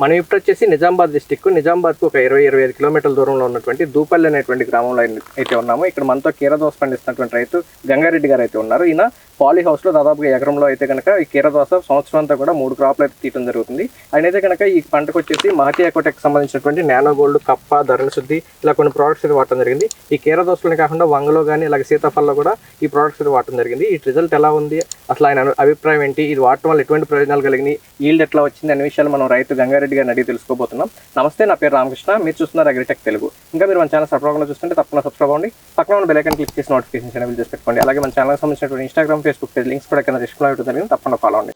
మనం ఇప్పుడు వచ్చేసి నిజామాబాద్ డిస్టిక్ నిజామాబాద్కు ఒక ఇరవై ఇరవై ఐదు కిలోమీటర్ల దూరంలో ఉన్నటువంటి దూపల్లి అనేటువంటి గ్రామంలో అయితే ఉన్నాము. ఇక్కడ మనతో కీరదోస పండిస్తున్నటువంటి రైతు గంగారెడ్డి గారు అయితే ఉన్నారు. ఈయన పాలీ హౌస్లో దాదాపుగా ఎకరంలో అయితే కనుక ఈ కీరదోస సంవత్సరం అంతా కూడా మూడు క్రాప్లు అయితే తీయడం జరుగుతుంది. ఆయన అయితే కనుక ఈ పంటకు వచ్చేసి మహతి ఎకోటెక్ సంబంధించినటువంటి నానో గోల్డ్ కప్ప ధరణ శుద్ధి ఇలా కొన్ని ప్రోడక్ట్స్ అయితే వాడటం జరిగింది. ఈ కీరదోసలోనే కాకుండా వంగలో కానీ అలాగే సీతాఫల్లో కూడా ఈ ప్రోడక్ట్స్ అయితే వాడటం జరిగింది. ఈ రిజల్ట్ ఎలా ఉంది? అసలు ఆయన అభిప్రాయం ఏంటి? ఇది వాడటం వల్ల ఎటువంటి ప్రయోజనాలు కలిగినాయి? ఈల్డ్ ఎట్లా వచ్చింది? అనే విషయాలు మనం రైతు గంగారెడ్డి గారిని అడిగి తెలుసుకోబోతున్నాం. నమస్తే నా పేరు రామకృష్ణ. మీరు చూస్తున్నారు అగ్రిటెక్ తెలుగు. ఇంకా మీరు మన ఛానల్ సబ్స్క్రైబ్ చూస్తుంటే తప్పకుండా సబ్స్క్రైబ్ అవ్వండి. పక్కన ఉన్న బెల్ క్లిక్ చేసి నోటిఫికేషన్ ఎనేబుల్ చేసి పెట్టుకోండి. అలాగే మన ఛానల్ సంబంధించినటువంటి ఇన్స్టాగ్రామ్ ఫేస్బుక్ పేజ్ లింక్స్ కూడా కింద డిస్ప్లే ఉంటుంది తప్పకుండా ఫాలో అండి.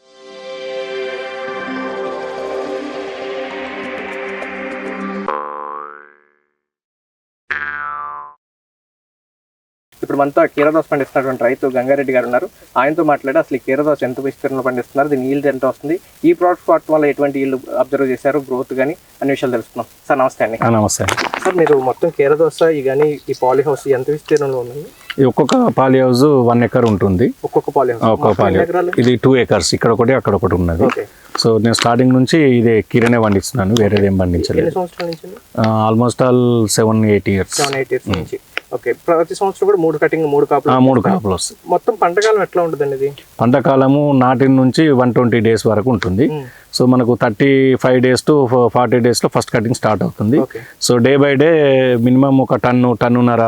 ఇప్పుడు మనతో కీరదోస పండిస్తున్నటువంటి రైతు గంగారెడ్డి గారు ఉన్నారు. ఆయనతో మాట్లాడి అసలు ఈ కీరదోస ఎంత విస్తీర్ణంలో పండిస్తున్నారు దీని ఈల్డ్ ఎంత వస్తుంది ఈ ప్రోడక్ట్ వాడటం వల్ల ఎటువంటి ఈల్డ్ అబ్జర్వ్ చేశారు గ్రోత్ కానీ అన్ని విషయాలు తెలుసుకున్నాం సార్ నమస్తే అండి. ఆ, నమస్తే అండి. సార్ మీరు మొత్తం కీరదోస ఈ కానీ ఈ పాలీ హౌస్ ఎంత విస్తీర్ణంలో ఉందండి ఈ ఒక్కొక్క పాలి హౌస్ వన్ ఎకర్ ఉంటుంది. ఒక్కొక్క పాలీ ఒక్కొక్క పాలి ఇది టూ ఎకర్స్ ఇక్కడ ఒకటి అక్కడ ఒకటి ఉన్నది. సో నేను స్టార్టింగ్ నుంచి ఇదే కిరణే పండిస్తున్నాను వేరేదేం పండించలేదు. Almost all seven eight years seven eight years నుంచి. ఓకే ప్రతి సంవత్సరం కూడా మూడు కటింగ్ మూడు కాపులు మూడు కాపులు వస్తాయి. మొత్తం పంటకాలం ఎట్లా ఉంటుందండి ఇది? పంట కాలము నాటిన నుంచి వన్ ట్వంటీ డేస్ వరకు ఉంటుంది. సో మనకు thirty five days to forty డేస్లో ఫస్ట్ కటింగ్ స్టార్ట్ అవుతుంది. So day by day minimum ఒక టన్ను టన్నున్నర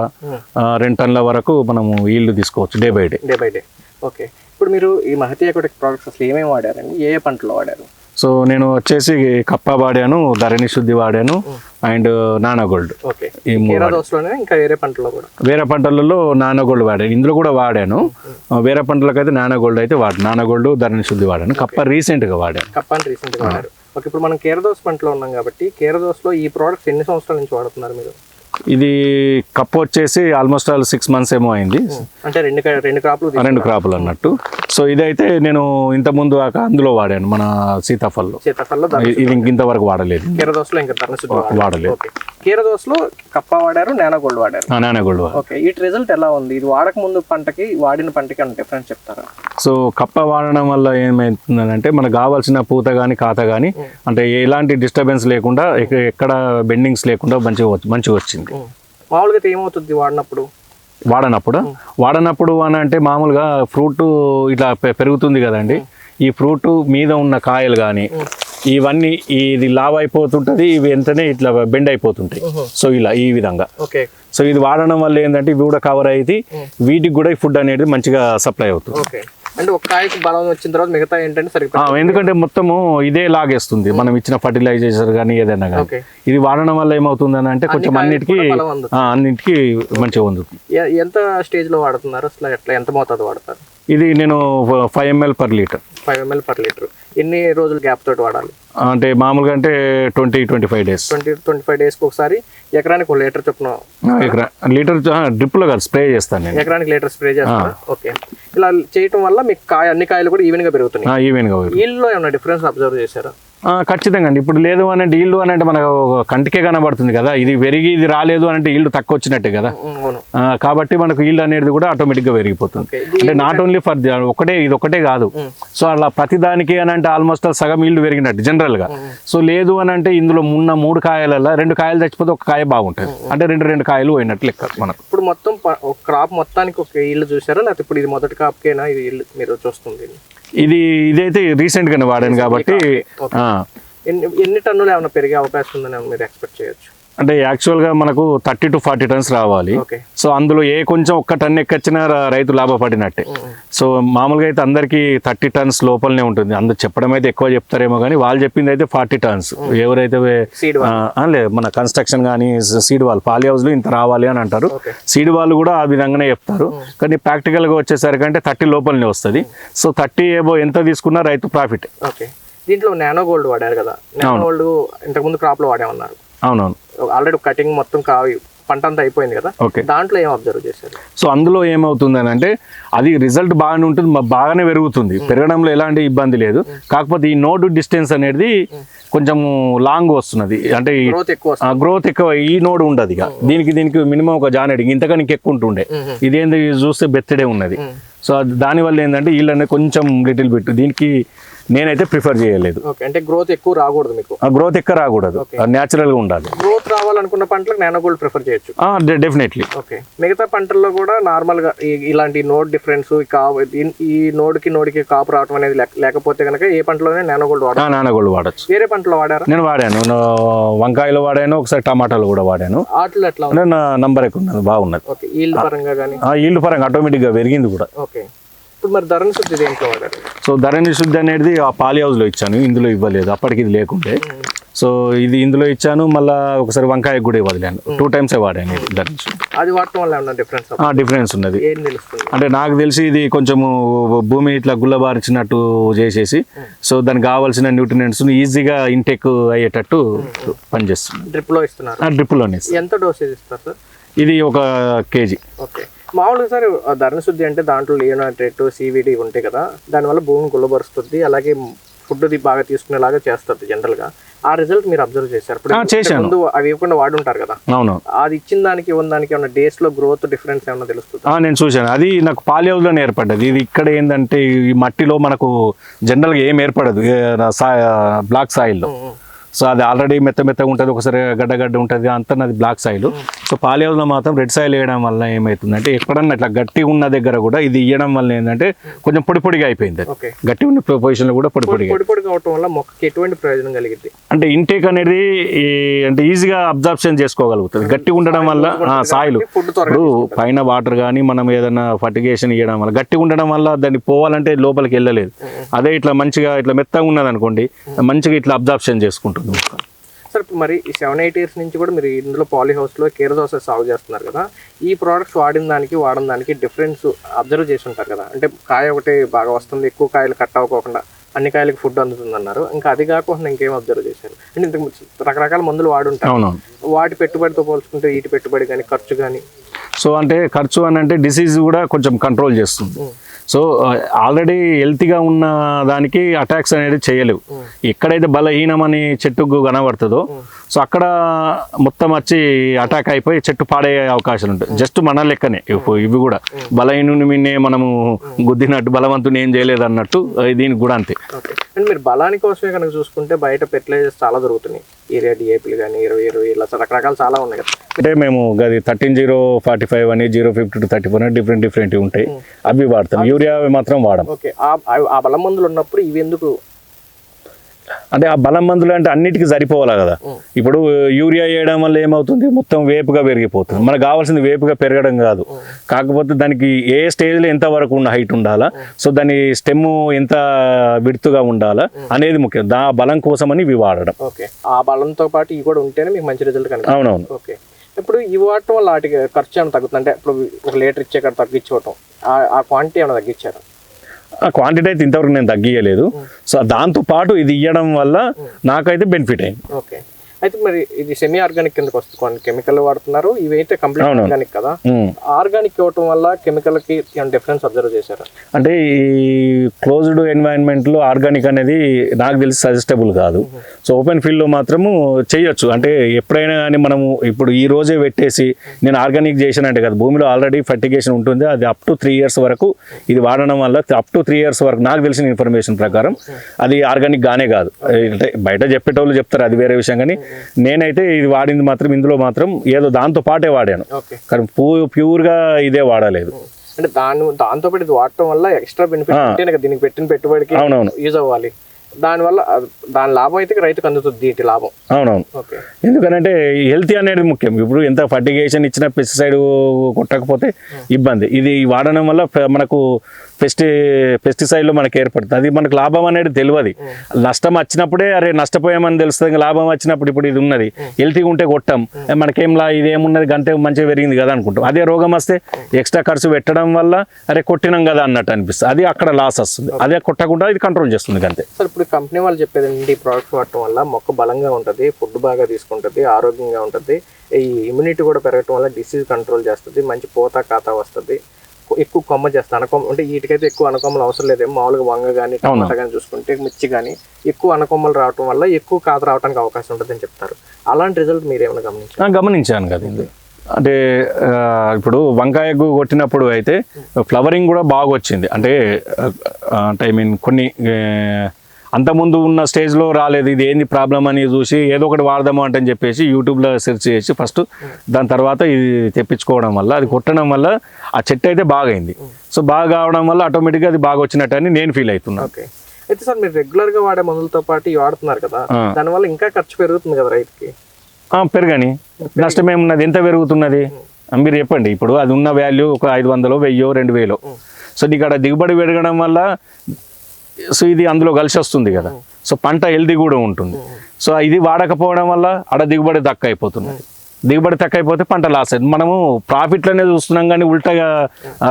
రెండు టన్నుల వరకు మనము ఈల్డ్ తీసుకోవచ్చు day by day. Day by day. Okay. ఇప్పుడు మీరు ఈ మహతి ఎకోటెక్ ప్రోడక్ట్స్ అసలు ఏమేమి వాడారండి? ఏ ఏ పంటలో వాడారు? సో నేను వచ్చేసి కప్ప వాడాను ధరణి శుద్ధి వాడాను అండ్ నానా గోల్డ్ ఓకే. ఈ ఇంకా వేరే పంటలో కూడా? వేరే పంటలలో నానా గోల్డ్ వాడాను. ఇందులో కూడా వాడాను. వేరే పంటలకైతే నానా గోల్డ్ అయితే వాడు నానా గోల్డ్ ధరణి శుద్ధి వాడాను. కప్ప రీసెంట్గా వాడాను. కప్పాని రీసెంట్గా వాడారు. ఓకే ఇప్పుడు మనం కీరదోస పంటలో ఉన్నాం కాబట్టి కీరదోసలో ఈ ప్రోడక్ట్స్ ఎన్ని సంవత్సరాల నుంచి వాడుతున్నారు మీరు? ఇది కప్ప వచ్చేసి ఆల్మోస్ట్ ఆల్ సిక్స్ మంత్స్ ఏమో అయింది. అంటే రెండు రెండు క్రాప్లు రెండు క్రాపులు అన్నట్టు. సో ఇదైతే నేను ఇంతకుముందు అందులో వాడాను మన సీతాఫల్లో. సీతాఫల్లో ఇది ఇంక ఇంతవరకు వాడలేదు. కీరదోసలో ఇంకా వాడలేదు. కీరదోసలో కప్ప వాడారు నానో గోల్డ్ వాడారు. ఆ, నానా గోల్డ్ ఓకే ఈ రిజల్ట్ ఎలా ఉంది? ఇది వాడక ముందు పంటకి వాడిన పంటకి అన్న డిఫరెన్స్ చెప్తారా? సో కప్ప వాడడం వల్ల ఏమవుతుందంటే మనకు కావాల్సిన పూత కానీ కాత కానీ అంటే ఎలాంటి డిస్టర్బెన్స్ లేకుండా ఎక్క- ఎక్కడ బెండింగ్స్ లేకుండా మంచిగా మంచిగా వచ్చింది. మామూలుగా అయితే ఏమవుతుంది వాడినప్పుడు? వాడనప్పుడు. వాడనప్పుడు అని అంటే మామూలుగా ఫ్రూట్ ఇట్లా పెరుగుతుంది కదండి. ఈ ఫ్రూట్ మీద ఉన్న కాయలు కానీ ఇవన్నీ ఇది లావ్ అయిపోతుంటది ఇవి వెంటనే ఇట్లా బెండ్ అయిపోతుంటాయి. సో ఇలా ఈ విధంగా. సో ఇది వాడడం వల్ల ఏంటంటే ఇవి కూడా కవర్ అయితే వీటికి కూడా ఫుడ్ అనేది మంచిగా సప్లై అవుతుంది. ఓకే. అంటే ఒక కాయకు బలం వచ్చిన తర్వాత మిగతా ఏంటంటే సరిగ్గా ఎందుకంటే మొత్తము ఇదే లాగేస్తుంది. మనం ఇచ్చిన ఫర్టిలైజేషన్ కానీ ఏదైనా కానీ ఇది వాడడం వల్ల ఏమవుతుంది అని అంటే కొంచెం అన్నిటికీ అన్నిటికీ మంచిగా ఎ- ఎంత స్టేజ్లో వాడుతున్నారు? అసలు ఎట్లా ఎంత మోతాదు వాడతారు? ఇది నేను five ML per litre five ML per litre ఎన్ని రోజులు గ్యాప్ తోటి వాడాలి? అంటే మామూలుగా అంటే twenty twenty five days twenty twenty five డేస్కి ఒకసారి ఎకరానికి ఒక లీటర్ చొప్పున లీటర్ డ్రిప్లో కాదు స్ప్రే చేస్తాను నేను. ఎకరానికి లీటర్ స్ప్రే చేస్తారు? ఓకే. ఇలా చేయటం వల్ల మీకు కాయ అన్ని కాయలు కూడా ఈవెన్గా పెరుగుతున్నాయి. ఈవెన్గా ఈల్డ్లో ఏమైనా డిఫరెన్స్ అబ్జర్వ్ చేశారా? ఖచ్చితంగా అండి. ఇప్పుడు లేదు అని అంటే ఈల్డ్ అని అంటే మనకు కంటికే కనబడుతుంది కదా. ఇది పెరిగి ఇది రాలేదు అని అంటే ఈల్డ్ తక్కువ వచ్చినట్టే కదా. కాబట్టి మనకు ఈల్డ్ అనేది కూడా ఆటోమేటిక్గా పెరిగిపోతుంది. అంటే నాట్ ఓన్లీ ఫర్ ఒకటే ఇది ఒకటే కాదు. సో అలా ప్రతి దానికి అని అంటే ఆల్మోస్ట్ సగం ఈల్డ్ పెరిగినట్టు జనరల్గా సో లేదు అని అంటే ఇందులో ఉన్న మూడు కాయలలో రెండు కాయలు చచ్చిపోతే ఒక కాయ బాగుంటుంది. అంటే రెండు రెండు కాయలు పోయినట్టు లెక్క మనకు. ఇప్పుడు మొత్తం క్రాప్ మొత్తానికి ఒక ఇల్లు చూసారా? లేకపోతే ఇప్పుడు ఇది మొదటి క్రాప్కేనా? ఇది ఇల్లు మీరు చూస్తుంది. ఇది ఇదైతే రీసెంట్ గానే వాడాను కాబట్టి ఎన్ని టన్నులు ఏమైనా పెరిగే అవకాశం ఉందని మీరు ఎక్స్పెక్ట్ చేయొచ్చు? అంటే యాక్చువల్గా మనకు థర్టీ టు ఫార్టీ టన్స్ రావాలి. సో అందులో ఏ కొంచెం ఒక్క టన్ ఎక్కొచ్చినా రైతు లాభపడినట్టే. సో మామూలుగా అయితే అందరికీ థర్టీ టన్స్ లోపలనే ఉంటుంది. అందరు చెప్పడం అయితే ఎక్కువ చెప్తారేమో కానీ వాళ్ళు చెప్పింది అయితే ఫార్టీ టన్స్. ఎవరైతే లేదు మన కన్స్ట్రక్షన్ కానీ సీడ్ వాల్ పాలి హౌస్లో ఇంత రావాలి అని అంటారు. సీడ్ వాళ్ళు కూడా ఆ విధంగానే చెప్తారు. కానీ ప్రాక్టికల్గా వచ్చేసరికి అంటే థర్టీ లోపలనే వస్తుంది. సో థర్టీ ఏబో ఎంత తీసుకున్నా రైతు ప్రాఫిట్. ఓకే. దీంట్లో నానో గోల్డ్ వాడారు కదా. నానో గోల్డ్ ఇంతకుముందు క్రాప్లో వాడామన్నారు? అవునవును. ఆల్రెడీ కటింగ్ మొత్తం కావి పంట అంతా అయిపోయింది కదా. ఓకే. దాంట్లో ఏం అబ్జర్వ్ చేశారు? సో అందులో ఏమవుతుంది అని అంటే అది రిజల్ట్ బాగానే ఉంటుంది బాగానే పెరుగుతుంది. పెరగడంలో ఎలాంటి ఇబ్బంది లేదు. కాకపోతే ఈ నోడ్ డిస్టెన్స్ అనేది కొంచెం లాంగ్ వస్తున్నది. అంటే గ్రోత్ ఎక్కువ ఈ నోడ్ ఉండదు ఇక. దీనికి దీనికి మినిమం ఒక జానెడ్ ఇంతకన్నా ఎక్కువ ఉంటుండే. ఇదేంది ఇది చూస్తే బెత్తడే ఉన్నది. సో దానివల్ల ఏంటంటే వీళ్ళనే కొంచెం లిటిల్ బిట్ దీనికి నేనైతే ప్రిఫర్ చేయలేదు. ఓకే అంటే గ్రోత్ ఎక్కువ రాకూడదు మీకు? ఆ గ్రోత్ ఎక్కడ రాకూడదు. న్యాచురల్గా ఉండాలి. గ్రోత్ రావాలనుకున్న పంటలకు నానో గోల్డ్ ప్రిఫర్ చేయొచ్చు. Definitely okay. మిగతా పంటల్లో కూడా నార్మల్గా ఇలాంటి నోడ్ డిఫరెన్స్ ఈ- నోడ్కి నోడ్కి కాపు రావడం అనేది లేక- లేకపోతే కనుక ఏ పంటలోనే నానో గోల్డ్ వాడాలి నానగోళ్ళు వాడచ్చు. వేరే పంటలో వాడారా? నేను వాడాను. వంకాయలు వాడాను ఒకసారి టమాటాలు కూడా వాడాను. వాటిలో ఎట్లా నంబర్ ఎక్కువ ఉన్నది? బాగున్నది. ఓకే ఈల్డ్ పరంగా కానీ ఆ ఈల్డ్ పరంగా ఆటోమేటిక్గా పెరిగింది కూడా. ఓకే. ఇప్పుడు మరి ధరణ శుద్ధి దేంట్లో వాడారు సో ధరణి శుద్ధి అనేది ఆ పాలి హౌస్లో ఇచ్చాను ఇందులో ఇవ్వలేదు అప్పటికి ఇది లేకుండే. సో ఇది ఇందులో ఇచ్చాను మళ్ళీ ఒకసారి వంకాయ కూడా వదిలాను. టూ టైమ్స్ వాడాను ఇది ధరణి శుద్ధి. అది వాడటం వల్ల డిఫరెన్స్ డిఫరెన్స్ ఉన్నది. అంటే నాకు తెలిసి ఇది కొంచెము భూమి ఇట్లా గుల్లబారిచినట్టు చేసేసి సో దానికి కావాల్సిన న్యూట్రియంట్స్ ఈజీగా ఇంటెక్ అయ్యేటట్టు పనిచేస్తుంది. డ్రిప్లో ఇస్తున్నారు. డ్రిప్లోనే ఎంత డోసేజ్ ఇస్తారు సార్ ఇది ఒక కేజీ. ఓకే. మామూలుగా సార్ ఆ ధరణ శుద్ధి అంటే దాంట్లో లియోనైట్రేట్ సివిడి ఉంటాయి కదా దానివల్ల భూమి గుల్లబరుస్తుంది అలాగే ఫుడ్ది బాగా తీసుకునేలాగా చేస్తుంది జనరల్గా ఆ రిజల్ట్ మీరు అబ్జర్వ్ చేశారు. ముందు అవి ఇవ్వకుండా వాడుంటారు కదా. అవును. అది ఇచ్చిన దానికి ఇవ్వని దానికి ఏమన్నా డేస్లో గ్రోత్ డిఫరెన్స్ ఏమన్నా తెలుస్తుంది? నేను చూశాను. అది నాకు పాలి హౌస్లోనే ఏర్పడ్డది. ఇది ఇక్కడ ఏంటంటే ఈ మట్టిలో మనకు జనరల్గా ఏం ఏర్పడదు బ్లాక్ సాయిల్లో. సో అది ఆల్రెడీ మెత్త మెత్తగా ఉంటుంది ఒకసారి గడ్డ గడ్డ ఉంటుంది అంతా నాది బ్లాక్ సాయిల్ సో పాలి హౌస్లో మాత్రం రెడ్ సాయిల్ వేయడం వల్ల ఏమవుతుందంటే ఎక్కడన్నా ఇట్లా గట్టి ఉన్న దగ్గర కూడా ఇది ఇవ్వడం వల్ల ఏంటంటే కొంచెం పొడి పొడిగా అయిపోయింది గట్టి ఉన్న పొజిషన్లో కూడా పొడి పొడిగా. పొడి పొడి కావటం వల్ల మొక్కకి ఎటువంటి ప్రయోజనం కలిగింది? అంటే ఇంటేక్ అనేది అంటే ఈజీగా అబ్జర్ప్షన్ చేసుకోగలుగుతుంది. గట్టిగా ఉండడం వల్ల సాయిల్ ఇప్పుడు పైన వాటర్ కానీ మనం ఏదైనా ఫర్టిగేషన్ ఇవ్వడం వల్ల గట్టిగా ఉండడం వల్ల దాన్ని పోవాలంటే లోపలికి వెళ్ళలేదు. అదే ఇట్లా మంచిగా ఇట్లా మెత్తగా ఉన్నది అనుకోండి మంచిగా ఇట్లా అబ్జర్ప్షన్ చేసుకుంటుంది. మొక్క. సార్ ఇప్పుడు మరి ఈ సెవెన్ ఎయిట్ ఇయర్స్ నుంచి కూడా మీరు ఇందులో పాలీ హౌస్లో కేర్ దోస సాగు చేస్తున్నారు కదా. ఈ ప్రోడక్ట్స్ వాడిన దానికి వాడిన దానికి డిఫరెన్స్ అబ్జర్వ్ చేసి ఉంటారు కదా. అంటే కాయ ఒకటి బాగా వస్తుంది ఎక్కువ కాయలు కట్ అవ్వకోకుండా అన్ని కాయలకి ఫుడ్ అందుతుంది అన్నారు ఇంకా అది కాకుండా ఇంకేం అబ్జర్వ్ చేశారు? అంటే ఇంతకు రకరకాల మందులు వాడి ఉంటారు. అవునవును. వాటి పెట్టుబడితో పోల్చుకుంటే వీటి పెట్టుబడి కానీ ఖర్చు కానీ? సో అంటే ఖర్చు అని అంటే డిసీజ్ కూడా కొంచెం కంట్రోల్ చేస్తుంది. సో ఆల్రెడీ హెల్తీగా ఉన్న దానికి అటాక్స్ అనేది చేయలేవు. ఎక్కడైతే బలహీనమని చెట్టుకు కనబడుతుందో సో అక్కడ మొత్తం వచ్చి అటాక్ అయిపోయి చెట్టు పాడయ్యే అవకాశాలు ఉంటాయి. జస్ట్ మన లెక్కనే. ఇవి కూడా. బలహీనుని మీనే మనము గుద్దినట్టు బలవంతుని ఏం చేయలేదు అన్నట్టు దీనికి కూడా అంతే. మీరు బలాని కోసమే కనుక చూసుకుంటే బయట ఫెర్టిలైజర్స్ చాలా దొరుకుతున్నాయి. ఏరియా డిఏపీలు కానీ ఇరవై ఇరవై ఇలా రకరకాలు చాలా ఉన్నాయి కదా. అంటే మేము గది థర్టీన్ జీరో ఫార్టీ ఫైవ్ అని zero fifty two thirty four అని డిఫరెంట్ డిఫరెంట్ ఉంటాయి. అవి వాడతాం. యూరియా మాత్రం వాడం ఓకే. ఆ బలం మందులు ఉన్నప్పుడు ఇవి ఎందుకు అంటే ఆ బలం మందులు అంటే అన్నిటికీ సరిపోవాలి కదా? ఇప్పుడు యూరియా వేయడం వల్ల ఏమవుతుంది? మొత్తం వేపుగా పెరిగిపోతుంది. మనకు కావాల్సింది వేపుగా పెరగడం కాదు. కాకపోతే దానికి ఏ స్టేజ్లో ఎంత వరకు ఉన్న హైట్ ఉండాలా? సో దాని స్టెమ్ ఎంత విడుతుగా ఉండాలా అనేది ముఖ్యం. దా బలం కోసమని ఇవి వాడడం. ఓకే. ఆ బలంతో పాటు ఇవి కూడా ఉంటేనే మీకు మంచి రిజల్ట్ అవునవును. ఓకే. ఇప్పుడు ఇవి వాడటం వల్ల వాటికి ఖర్చు ఏమైనా తగ్గుతుంది? అంటే ఇప్పుడు ఒక లీటర్ ఇచ్చే కాడ తగ్గించుకోవటం ఆ- క్వాంటిటీ ఏమైనా తగ్గించారు? క్వాంటిటీ అయితే ఇంతవరకు నేను తగ్గియలేదు. సో దాంతో పాటు ఇది ఇవ్వడం వల్ల నాకైతే బెనిఫిట్ అయింది. ఓకే. అయితే మరి ఇది సెమీ ఆర్గానిక్ కిందకి వస్తుంది. కెమికల్ వాడుతున్నారు. ఇవైతే కంప్లీట్ అవునవును. ఆర్గానిక్ కదా. ఆర్గానిక్ ఇవ్వటం వల్ల కెమికల్కి డిఫరెన్స్ అబ్జర్వ్ చేశారు? అంటే ఈ క్లోజ్డ్ ఎన్వైరన్మెంట్లో ఆర్గానిక్ అనేది నాకు తెలిసి సజెస్టబుల్ కాదు. సో ఓపెన్ ఫీల్డ్లో మాత్రము చేయొచ్చు. అంటే ఎప్పుడైనా కానీ మనము ఇప్పుడు ఈ రోజే పెట్టేసి నేను ఆర్గానిక్ చేశానంటే కదా. భూమిలో ఆల్రెడీ ఫర్టిగేషన్ ఉంటుంది. అది అప్ టు త్రీ ఇయర్స్ వరకు ఇది వాడడం వల్ల అప్ టు త్రీ ఇయర్స్ వరకు నాకు తెలిసిన ఇన్ఫర్మేషన్ ప్రకారం అది ఆర్గానిక్ గానే కాదు. అంటే బయట చెప్పేటోళ్ళు చెప్తారు. అది వేరే విషయం. కానీ నేనైతే ఇది వాడింది మాత్రం ఇందులో మాత్రం ఏదో దాంతో పాటే వాడాను. కానీ పూ ప్యూర్గా ఇదే వాడలేదు. అంటే దాని దాంతో పాటు ఇది వాడటం వల్ల ఎక్స్ట్రా బెనిఫిట్ దీనికి పెట్టిన పెట్టుబడికి అవునవును. యూజ్ అవ్వాలి. దానివల్ల దాని లాభం అయితే రైతుకు అందుతుంది దీటి లాభం. అవునవును. ఓకే. ఎందుకనంటే హెల్తీ అనేది ముఖ్యం. ఇప్పుడు ఎంత ఫర్టిగేషన్ ఇచ్చిన పెస్టిసైడ్ కొట్టకపోతే ఇబ్బంది. ఇది వాడడం వల్ల మనకు పెస్టి పెస్టిసైడ్లో మనకి ఏర్పడుతుంది అది మనకు లాభం అనేది తెలియదు నష్టం వచ్చినప్పుడే అరే నష్టపోయామని తెలుస్తుంది లాభం వచ్చినప్పుడు ఇప్పుడు ఇది ఉన్నది. హెల్తీగా ఉంటే కొట్టాం. ఏ మనకేం లా ఇదేమున్నది గంటే మంచిగా పెరిగింది కదా అనుకుంటాం. అదే రోగం వస్తే ఎక్స్ట్రా ఖర్చు పెట్టడం వల్ల అరే కొట్టినాం కదా అన్నట్టు అనిపిస్తుంది. అది అక్కడ లాస్ వస్తుంది. అదే కొట్టకుండా ఇది కంట్రోల్ చేస్తుంది అంతే సార్ ఇప్పుడు కంపెనీ వాళ్ళు చెప్పేది ఈ ప్రోడక్ట్ వాడటం వల్ల మొక్క బలంగా ఉంటుంది. ఫుడ్ బాగా తీసుకుంటుంది ఆరోగ్యంగా ఉంటుంది. ఈ ఇమ్యూనిటీ కూడా పెరగటం వల్ల డిసీజ్ కంట్రోల్ చేస్తుంది మంచి పోత ఖాతా వస్తుంది. ఎక్కువ కొమ్మ చేస్తుంది అనకొమ్మ అంటే వీటికైతే ఎక్కువ అనకొమ్మలు అవసరం లేదు మామూలుగా వంగ కానీ టమాటా కానీ చూసుకుంటే మిర్చి కానీ ఎక్కువ అనకొమ్మలు రావటం వల్ల ఎక్కువ ఖాత రావడానికి అవకాశం ఉంటుందని చెప్తారు. అలాంటి రిజల్ట్ మీరు ఏమైనా గమనించారు? గమనించాను కదా ఇది. అంటే ఇప్పుడు వంకాయ కొట్టినప్పుడు అయితే ఫ్లవరింగ్ కూడా బాగా వచ్చింది. అంటే అంటే ఐ మీన్ కొన్ని అంతకుముందు ఉన్న స్టేజ్లో రాలేదు. ఇది ఏంది ప్రాబ్లం అని చూసి ఏదో ఒకటి వాడదాము అంటే అని చెప్పేసి యూట్యూబ్లో సెర్చ్ చేసి ఫస్ట్ దాని తర్వాత ఇది తెప్పించుకోవడం వల్ల అది కొట్టడం వల్ల ఆ చెట్టు అయితే బాగైంది. సో బాగా కావడం వల్ల ఆటోమేటిక్గా అది బాగా వచ్చినట్టు అని నేను ఫీల్ అవుతున్నాను అయితే సార్ మీరు రెగ్యులర్గా వాడే మందులతో పాటు ఇవి వాడుతున్నారు కదా. దానివల్ల ఇంకా ఖర్చు పెరుగుతుంది కదా రైతుకి? పెరగని. నష్టం ఏమున్నది? ఎంత పెరుగుతున్నది? మీరు చెప్పండి. ఇప్పుడు అది ఉన్న వాల్యూ ఒక ఐదు వందలు వెయ్యో రెండు వేలు. సో నీకు అక్కడ దిగుబడి పెరగడం వల్ల సో ఇది అందులో కలిసి వస్తుంది కదా. సో పంట హెల్దీ కూడా ఉంటుంది. సో ఇది వాడకపోవడం వల్ల ఆడ దిగుబడి తక్కువ అయిపోతున్నది. దిగుబడి తక్కువ అయిపోతే పంట లాస్ అయింది మనము ప్రాఫిట్లనే చూస్తున్నాం కానీ ఉల్టగా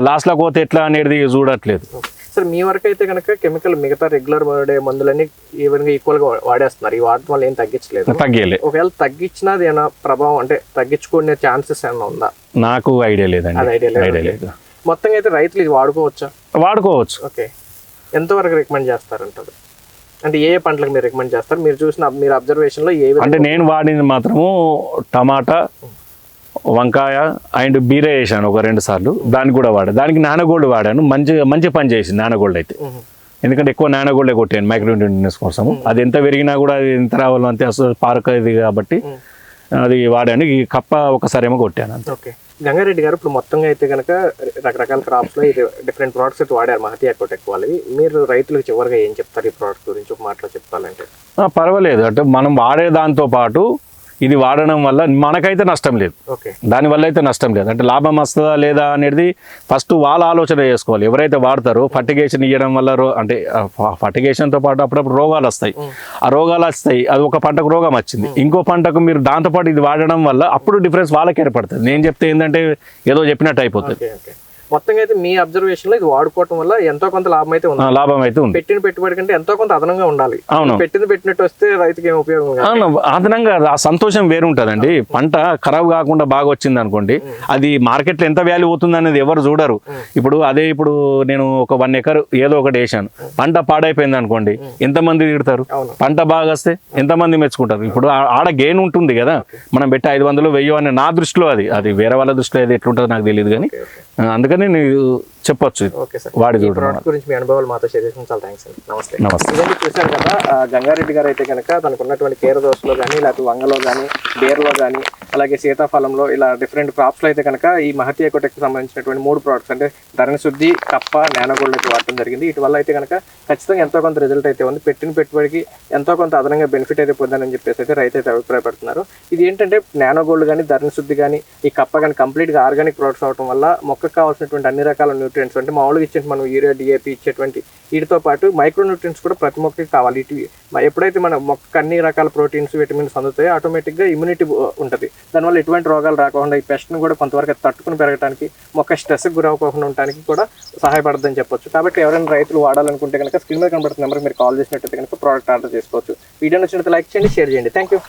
లాస్లోకి పోతే ఎట్లా అనేది చూడట్లేదు. సార్ మీ వరకు అయితే కనుక కెమికల్ మిగతా రెగ్యులర్ వాడే మందులన్నీ ఈవెన్గా ఈక్వల్గా వాడేస్తున్నారు. ఈ వాడటం వల్ల ఏం తగ్గించలేదు. తగ్గేలే ఒకవేళ తగ్గించినా అది ఏమైనా ప్రభావం అంటే తగ్గించుకునే ఛాన్సెస్ ఏమైనా ఉందా? నాకు ఐడియా లేదండి. ఐడియా లేదు? ఐడియా లేదు. మొత్తంగా అయితే రైతులు ఇది వాడుకోవచ్చా? వాడుకోవచ్చు. ఓకే. ఎంతవరకు రికమెండ్ చేస్తారంటారు? అంటే ఏ పంటలకు మీరు రికమెండ్ చేస్తారు? మీరు చూసిన మీరు అబ్జర్వేషన్లో ఏ అంటే నేను వాడింది మాత్రము టమాటా వంకాయ అండ్ బీర వేసాను ఒక రెండు సార్లు. దానికి కూడా వాడాను దానికి నానగోల్డ్ వాడాను. మంచి మంచి పని చేసింది నానగోల్డ్ అయితే. ఎందుకంటే ఎక్కువ నానగోల్డే కొట్టాను మైక్రో న్యూట్రియన్స్ కోసం అది ఎంత పెరిగినా కూడా అది ఎంత రావాలో అంతే అసలు పార్క్ ఇది కాబట్టి అది వాడాను. ఈ కప్ప ఒకసారి ఏమో కొట్టాను అంతే. ఓకే. గంగారెడ్డి గారు ఇప్పుడు మొత్తంగా అయితే కనుక రకరకాల క్రాప్స్లో ఇది డిఫరెంట్ ప్రోడక్ట్స్ అయితే వాడారు మహతి ఎకోటెక్ వాళ్ళవి. మీరు రైతులకు చివరిగా ఏం చెప్తారు ఈ ప్రోడక్ట్ గురించి? ఒక మాటలో చెప్పాలంటే. పర్వాలేదు. అంటే మనం వాడే దాంతో పాటు ఇది వాడడం వల్ల మనకైతే నష్టం లేదు. దానివల్ల అయితే నష్టం లేదు. అంటే లాభం వస్తుందా లేదా అనేది ఫస్ట్ వాళ్ళ ఆలోచన చేసుకోవాలి. ఎవరైతే వాడతారో ఫర్టిగేషన్ ఇవ్వడం వల్ల రో అంటే ఫర్టిగేషన్తో పాటు అప్పుడప్పుడు రోగాలు వస్తాయి. ఆ రోగాలు వస్తాయి. అది ఒక పంటకు రోగం వచ్చింది. ఇంకో పంటకు మీరు దాంతోపాటు ఇది వాడడం వల్ల అప్పుడు డిఫరెన్స్ వాళ్ళకి ఏర్పడుతుంది. నేను చెప్తే ఏంటంటే ఏదో చెప్పినట్టు అయిపోతుంది. మొత్తంగా అయితే మీ అబ్జర్వేషన్లో ఇది వాడుకోవటం వల్ల ఎంతో కొంత లాభం అయితే ఉంది. లాభం అయితే ఉంది. పెట్టిన పెట్టుబడి కంటే ఎంతో కొంత అదనంగా ఉండాలి. అవును. పెట్టింది పెట్టినట్టు వస్తే రైతుకి ఏం ఉపయోగం అదనంగా ఆ సంతోషం వేరు ఉంటుందండి పంట ఖరాబ్ కాకుండా బాగా వచ్చింది అనుకోండి అది మార్కెట్లో ఎంత వాల్యూ అవుతుంది అనేది ఎవరు చూడరు. ఇప్పుడు అదే ఇప్పుడు నేను ఒక వన్ ఎకర్ ఏదో ఒకటి వేసాను పంట పాడైపోయింది అనుకోండి ఎంతమంది తిడతారు. పంట బాగా వస్తే ఎంతమంది మెచ్చుకుంటారు? ఇప్పుడు ఆడ గెయిన్ ఉంటుంది కదా. మనం పెట్టి ఐదు వందలు వెయ్యి అని నా దృష్టిలో అది. అది వేరే వాళ్ళ దృష్టిలో అది ఎట్లుంటుందో నాకు తెలియదు కానీ ఓకే, అందుకని నేను చెప్పొచ్చు. Okay sir. వాడి గురించి మీ అనుభవాలు మాతో షేర్ చేసిన చాలా థ్యాంక్స్ అండి. నమస్తే. నమస్తే. ఇదండి చూశారు కదా గంగారెడ్డి గారు అయితే కనుక తనకు ఉన్నటువంటి కీర దోసలో కానీ లేకపోతే వంగలో కానీ బేర్లో కానీ అలాగే సీతాఫలంలో ఇలా డిఫరెంట్ క్రాప్స్లో అయితే కనుక ఈ మహతి ఎకోటెక్కి సంబంధించినటువంటి మూడు ప్రోడక్ట్స్ అంటే ధరణ శుద్ధి కప్ప నానగోల్డ్ అయితే వాడటం జరిగింది. వీటి వల్ల అయితే కనుక ఖచ్చితంగా ఎంతో కొంత రిజల్ట్ అయితే ఉంది. పెట్టిన పెట్టుబడికి ఎంతో కొంత అదనంగా బెనిఫిట్ అయితే పొందానని చెప్పేసి అయితే రైతు అయితే అభిప్రాయపడుతున్నారు. ఇది ఏంటంటే నానోగోల్డ్ కానీ ధరణ శుద్ధి కానీ ఈ కప్ప కానీ కంప్లీట్గా ఆర్గానిక్ ప్రోడక్ట్స్ అవడం వల్ల మొక్కకు కావాల్సినటువంటి అన్ని రకాల న్యూట్రియంట్స్ అంటే మామూలుగా ఇచ్చే మనం యూరియా డిఏపి ఇచ్చేటువంటి వీటితో పాటు మైక్రో న్యూట్రియంట్స్ కూడా ప్రతి మొక్కకి కావాలి. ఇటు ఎప్పుడైతే మన మొక్కకు అన్ని రకాల ప్రోటీన్స్ విటమిన్స్ అందుతాయో ఆటోమేటిక్గా ఇమ్యూనిటీ ఉంటుంది. దానివల్ల ఎటువంటి రోగాలు రాకుండా ఈ పెస్ట్ని కూడా కొంతవరకు తట్టుకుని పెరగడానికి మొక్క స్ట్రెస్కి గురవ్వకుండా ఉండడానికి కూడా సహాయపడదని చెప్పొచ్చు. కాబట్టి ఎవరైనా రైతులు వాడాలనుకుంటే కనుక స్క్రీన్ మీద కనబడుతున్న నెంబర్కి మీరు కాల్ చేసినట్టయితే కనుక ప్రోడక్ట్ ఆర్డర్ చేసుకోవచ్చు. వీడియో నచ్చినట్టు లైక్ చేయండి షేర్ చేయండి. Thank you